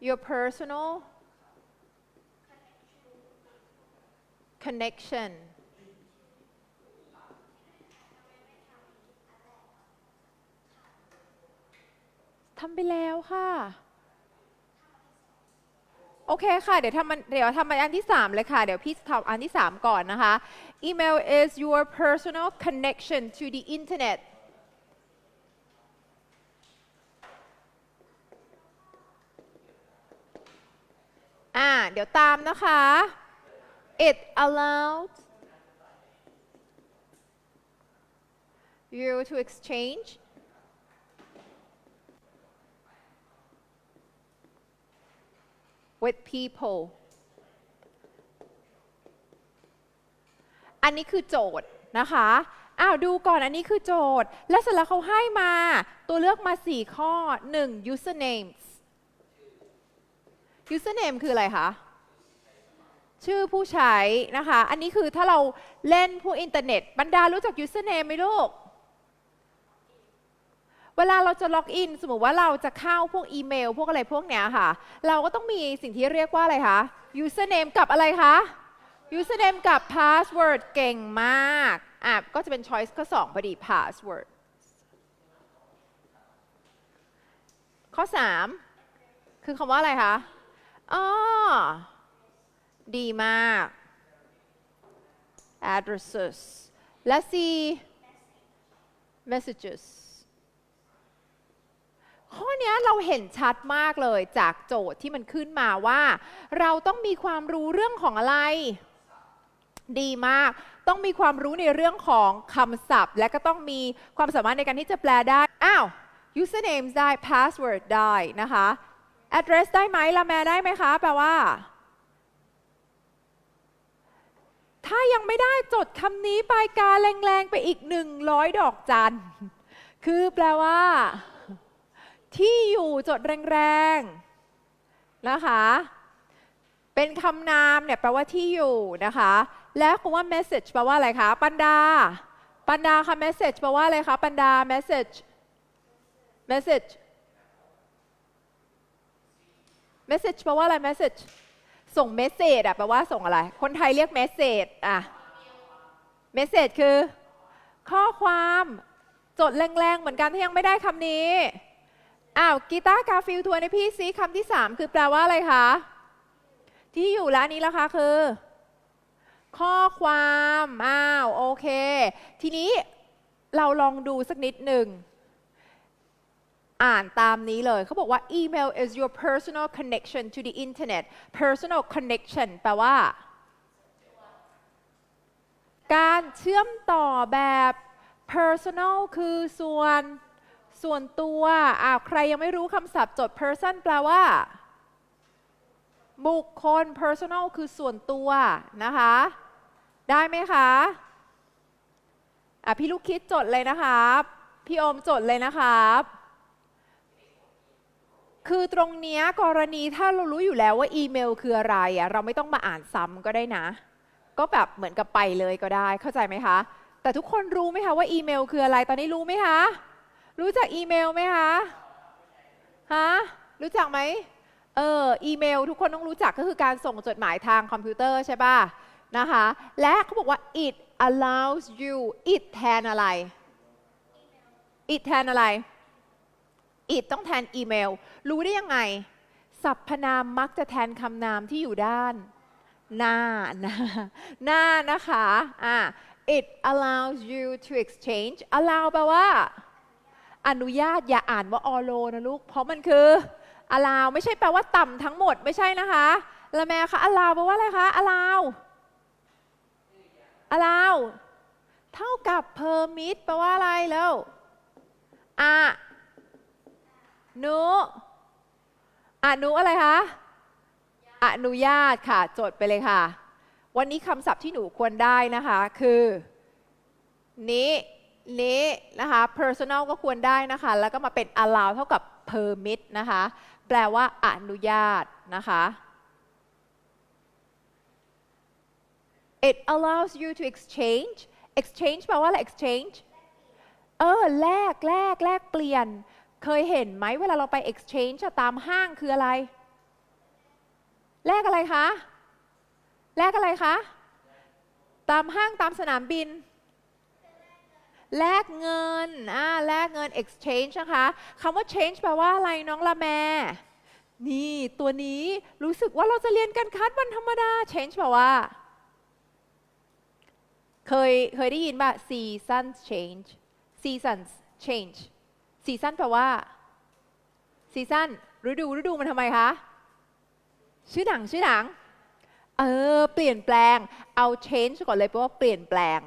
your personal connection ทำไปแล้วค่ะ โอเคค่ะ เดี๋ยวทำมันเดี๋ยวทำอันที่ 3 เลยค่ะ เดี๋ยวพี่ทำอันที่ 3 ก่อนนะคะ Email is your personal connection to the internet อ่า เดี๋ยวตามนะคะ it allows you to exchange with people อันนี้คือโจทย์นะคะอ้าวดูก่อนอันนี้คือโจทย์ และเสร็จแล้วเขาให้มา ตัวเลือกมา 4 ข้อ 1 usernames username คืออะไรคะ ชื่อผู้ใช้นะคะ อันนี้คือถ้าเราเล่นพวกอินเทอร์เน็ต บรรดารู้จัก username ไหมลูก เวลาเราจะล็อกอิน สมมติว่าเราจะเข้าพวกอีเมล พวกอะไรพวกเนี้ยค่ะ เราก็ต้องมีสิ่งที่เรียกว่าอะไรคะ username กับอะไรคะ username กับ password เก่งมาก อะ ก็จะเป็น choice ข้อ2พอดี password ข้อ 3 คือคำว่าอะไรคะ อ๋อ ดีมาก addresses และ C messages ข้อนี้เราเห็นชัดมากเลยจากโจทย์ที่มันขึ้นมาว่า เราต้องมีความรู้เรื่องของอะไร ดีมาก ต้องมีความรู้ในเรื่องของคำศัพท์ และก็ต้องมีความสามารถในการที่จะแปลได้ อ้าว username ได้ password ได้นะคะ address ได้ไหมละแมได้ไหมคะ แปลว่า ถ้ายังไม่ได้จดคำนี้ไปกาแรงๆ ไปอีก 100 ดอกจัน คือแปลว่า ที่อยู่จดแรงๆ นะคะ เป็นคำนามเนี่ยแปลว่าที่อยู่นะคะ และคำว่า message แปลว่าอะไรคะ ปันดา ปันดาค่ะ message แปลว่าอะไรคะ ปันดา message message message แปลว่าอะไร message ส่งเมสเซจอะแปลว่าส่งอะไร คนไทยเรียกเมสเซจอะเมสเซจคือ ข้อความจดแรงๆ เหมือนกันถ้ายังไม่ได้คำนี้ อ้าวกีตาร์กาฟิลทัวนในพี่ซีคำที่ 3 คือแปลว่าอะไรคะ ที่อยู่แล้วนี้ละคะคือ ข้อความ อ้าว โอเค ทีนี้เราลองดูสักนิดหนึ่ง อ่านตามนี้เลยเขาบอกว่า email is your personal connection to the internet personal connection แปลว่า การเชื่อมต่อแบบ personal คือส่วนส่วนตัวอ่าใครยังไม่รู้คำศัพท์จด person แปลว่า บุคคล personal คือส่วนตัวนะคะ ได้ไหมคะอะพี่ลูกคิดจดเลยนะครับ พี่อมจดเลยนะครับ คือตรงเนี้ยกรณีถ้าเรารู้อยู่แล้วว่าอีเมลคืออะไรอะเราไม่ต้องมาอ่านซ้ำก็ได้นะ ก็แบบเหมือนกับไปเลยก็ได้เข้าใจไหมคะ แต่ทุกคนรู้ไหมคะว่าอีเมลคืออะไรตอนนี้รู้ไหมคะ รู้จักอีเมลไหมคะฮะรู้จักไหมเอออีเมลทุกคนต้องรู้จักก็คือการส่งจดหมายทางคอมพิวเตอร์ใช่ป่ะนะคะและเขาบอกว่า it allows you it แทนอะไร it แทนอะไร it ต้องแทนอีเมลรู้ได้ยังไง สรรพนามมักจะแทนคำนามที่อยู่ด้าน หน้าหน้าหน้านะคะอ่า it allows you to exchange allow แปลว่า อนุญาตอย่าอ่านว่า allow นะลูก เพราะมันคือ allow ไม่ใช่แปลว่าต่ำทั้งหมดไม่ใช่นะคะละแม่คะ allow แปลว่าอะไรคะ allow allow เท่ากับ permit แปลว่าอะไรแล้วอะ นุอนุอะไรคะอนุญาตค่ะ จดไปเลยค่ะ วันนี้คำศัพท์ที่หนูควรได้นะคะ คือนี้นี้นะคะ personal ก็ควรได้นะคะ แล้วก็มาเป็น allow เท่ากับ permit นะคะ แปลว่าอนุญาตนะคะ it allows you to exchange exchange แปลว่าอะไร exchange เออ แลก แลก แลกเปลี่ยน เคยเห็นไหมเวลาเราไป exchange ตามห้างคืออะไร แลกอะไรคะ แลกอะไรคะ ตามห้างตามสนามบิน แลกเงิน อ่า แลกเงิน exchange นะคะคำว่า change แปลว่าอะไรน้องละแม นี่ตัวนี้รู้สึกว่าเราจะเรียนกันคัดวันธรรมดา change แปลว่า เคย เคยได้ยินป่ะ seasons change seasons change season แปลว่า season ฤดูฤดูมันทำไมคะ ชื่อหนังชื่อหนัง เออ เปลี่ยนแปลง เอา change ก่อนเลยแปลว่าเปลี่ยนแปลง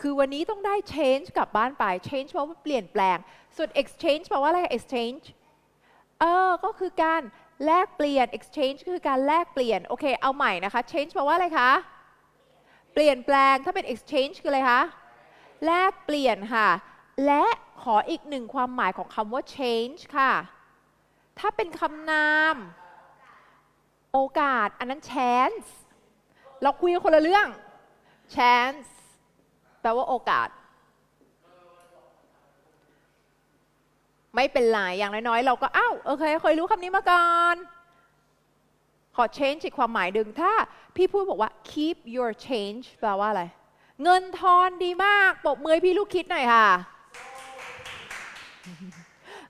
คือวันนี้ต้องได้ change กลับบ้านไป change แปลว่าเปลี่ยนแปลง ส่วน exchange แปลว่าอะไร exchange เออ ก็คือการแลกเปลี่ยน exchange ก็คือการแลกเปลี่ยน โอเค เอาใหม่นะคะ change แปลว่าอะไรคะ เปลี่ยนแปลง ถ้าเป็น exchange คืออะไรคะ แลกเปลี่ยนค่ะ และขออีกหนึ่งความหมายของคำว่า change ค่ะ ถ้าเป็นคำนาม โอกาส อันนั้น chance เราคุยกันคนละเรื่อง chance แปลว่าโอกาส ไม่เป็นไรอย่างน้อยๆ เราก็อ้าวโอเคเคยรู้คำนี้มาก่อน ขอ change อีกความหมายดึง ถ้าพี่พูดบอกว่า keep your change แปลว่าอะไร เงินทอนดีมาก ปบมือพี่ลูกคิดหน่อยค่ะ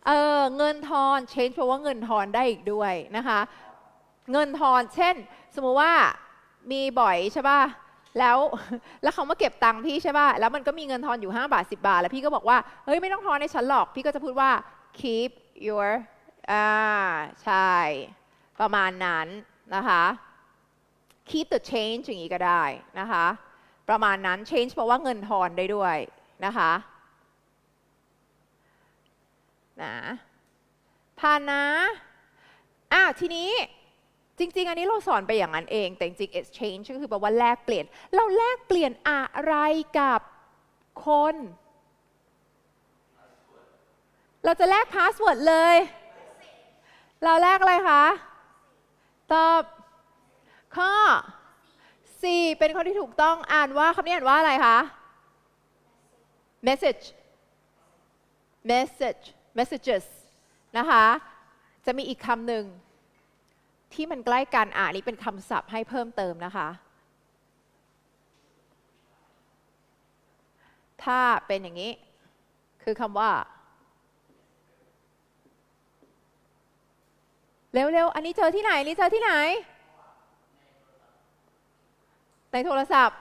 เออเงินทอน change แปลว่าเงินทอนได้อีกด้วยนะคะ เงินทอนเช่น สมมุติว่ามีบ่อยใช่ป่ะแล้วแล้วเขามาเก็บตังค์พี่ใช่ป่ะแล้วมันก็มีเงินทอนอยู่ 5 บาท 10 บาท แล้วพี่ก็บอกว่าเฮ้ยไม่ต้องทอนให้ฉันหรอก พี่ก็จะพูดว่า keep your อ่าใช่ ประมาณนั้นนะคะ keep the change อย่างนี้ก็ได้นะคะ ประมาณนั้น change แปลว่าเงินทอนได้ด้วยนะคะ นะผ่านนะอะทีนี้จริง ๆ อันนี้เราสอนไปอย่างนั้นเอง แต่จริง exchange ก็คือแปลว่าแลกเปลี่ยน เราแลกเปลี่ยนอะไรกับคน เราจะแลกพาสเวิร์ดเลย เราแลกอะไรคะ ตอบข้อ 4 เป็นข้อที่ถูกต้องอ่านว่าคำนี้อ่านว่าอะไรคะ message message messages นะคะ จะมีอีกคำหนึ่งที่มันใกล้กันอ่านี้เป็นคำศัพท์ให้เพิ่มเติมนะคะ ถ้าเป็นอย่างนี้ คือคำว่า เร็วๆ อันนี้เจอที่ไหน นี่เจอที่ไหน ในโทรศัพท์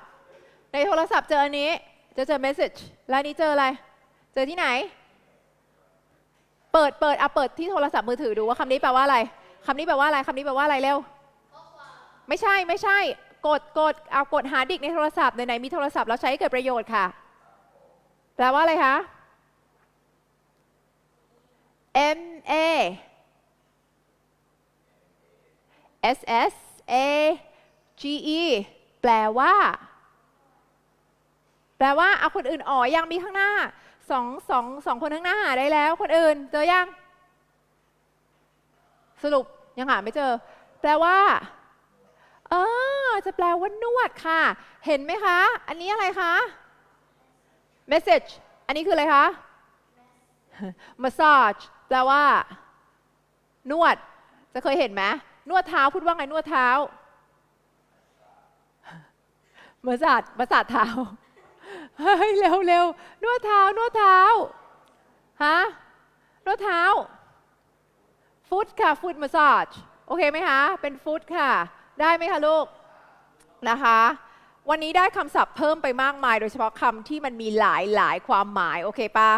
ในโทรศัพท์เจออันนี้ จะเจอ message แล้วนนี้เจออะไร เจอที่ไหน เปิดเปิดอะเปิดที่โทรศัพท์มือถือดูว่าคำนี้แปลว่าอะไรคำนี้แปลว่าอะไรคำนี้แปลว่าอะไรเร็วไม่ใช่ไม่ใช่ กดกดเอากดหาดิกในโทรศัพท์ไหนๆมีโทรศัพท์เราใช้ให้เกิดประโยชน์ค่ะ แปลว่าอะไรคะ M A S S A G E แปลว่า แปลว่าเอาคนอื่นอ๋อยังมีข้างหน้า สองสองสองคนข้างหน้าหาได้แล้ว คนอื่น เจอยัง สรุปยังหาไม่เจอ แปลว่า เออ จะแปลว่านวดค่ะ เห็นไหมคะ อันนี้อะไรคะ message อันนี้คืออะไรคะ massage แปลว่า นวด จะเคยเห็นไหมนวดเท้าพูดว่าไงนวดเท้ามาสาดมาสาดเท้า เฮ้ยเร็วเร็วนวดเท้านวดเท้าฮะนวดเท้าฟุตค่ะฟุตมาสาจโอเคไหมคะเป็นฟุตค่ะ ได้ไหมคะลูกนะคะ วันนี้ได้คำศัพท์เพิ่มไปมากมาย โดยเฉพาะคำที่มันมีหลายหลายความหมาย โอเคปะ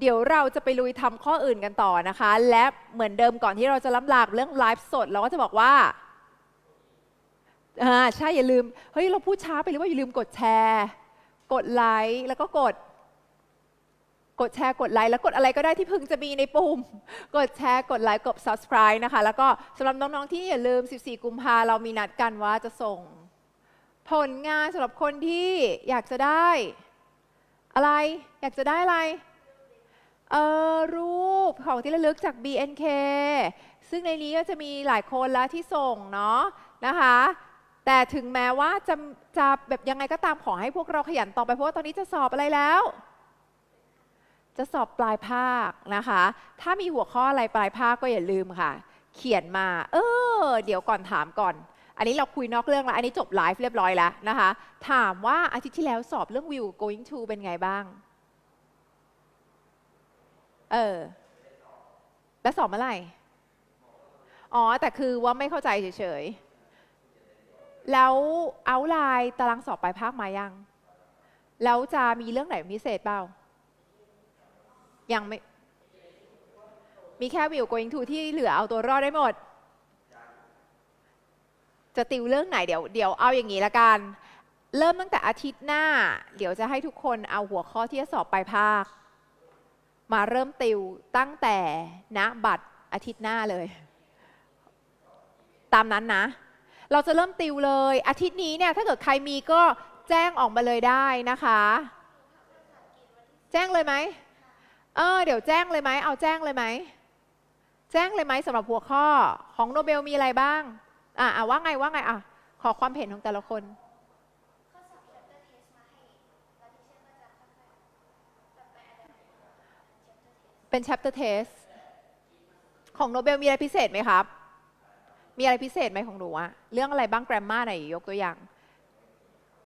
เดี๋ยวเราจะไปลุยทำข้ออื่นกันต่อนะคะ และเหมือนเดิมก่อนที่เราจะล้ำลาเรื่องไลฟ์สด เราก็จะบอกว่าอ่าใช่อย่าลืม เฮ้ย เราพูดช้าไปหรือว่าอย่าลืมกดแชร์ กดไลค์แล้วก็กด กดแชร์กดไลค์แล้วกดอะไรก็ได้ที่พึงจะมีในปุ่ม กดแชร์กดไลค์กด subscribe นะคะ แล้วก็สำหรับน้อง ๆ ที่อย่าลืม 14 กุมภาเรามีนัดกันว่าจะส่ง ผลงานสำหรับคนที่อยากจะได้ อะไรอยากจะได้อะไรเออรูปของที่ระลึกจาก BNK ซึ่งในนี้ก็จะมีหลายคนแล้วที่ส่งเนาะนะคะ แต่ถึงแม้ว่าจะจะแบบยังไงก็ตามขอให้พวกเราขยันต่อไปเพราะว่าตอนนี้จะสอบอะไรแล้ว จะสอบปลายภาคนะคะ ถ้ามีหัวข้ออะไรปลายภาคก็อย่าลืมค่ะ เขียนมา เออ เดี๋ยวก่อนถามก่อน อันนี้เราคุยนอกเรื่องแล้ว อันนี้จบไลฟ์เรียบร้อยแล้วนะคะ ถามว่าอาทิตย์ที่แล้วสอบเรื่อง will going to เป็นไงบ้าง เออ แล้วสอบเมื่อไหร่ อ๋อ แต่คือว่าไม่เข้าใจเฉยๆ แล้วเอาไลน์ตารางสอบปลายภาคมายัง แล้วจะมีเรื่องไหนพิเศษเปล่า ยังไม่ มีแค่ will going to ที่เหลือเอาตัวรอดได้หมด จะติวเรื่องไหนเดี๋ยวเดี๋ยวเอาอย่างนี้ละกัน เริ่มตั้งแต่อาทิตย์หน้า เดี๋ยวจะให้ทุกคนเอาหัวข้อที่จะสอบปลายภาค มาเริ่มติวตั้งแต่ณบัตรอาทิตย์หน้าเลย ตามนั้นนะ เราจะเริ่มติวเลย อาทิตย์นี้เนี่ยถ้าเกิดใครมีก็แจ้งออกมาเลยได้นะคะ แจ้งเลยไหมเออเดี๋ยวแจ้งเลยไหมเอาแจ้งเลยไหมแจ้งเลยไหมสำหรับหัวข้อของโนเบลมีอะไรบ้างอะอะว่าไงว่าไงอะขอความเห็นของแต่ละคนเป็น chapter test ของโนเบลมีอะไรพิเศษไหมครับ มีอะไรพิเศษไหมของหนูอะเรื่องอะไรบ้างแกรมมาไหนยกตัวอย่าง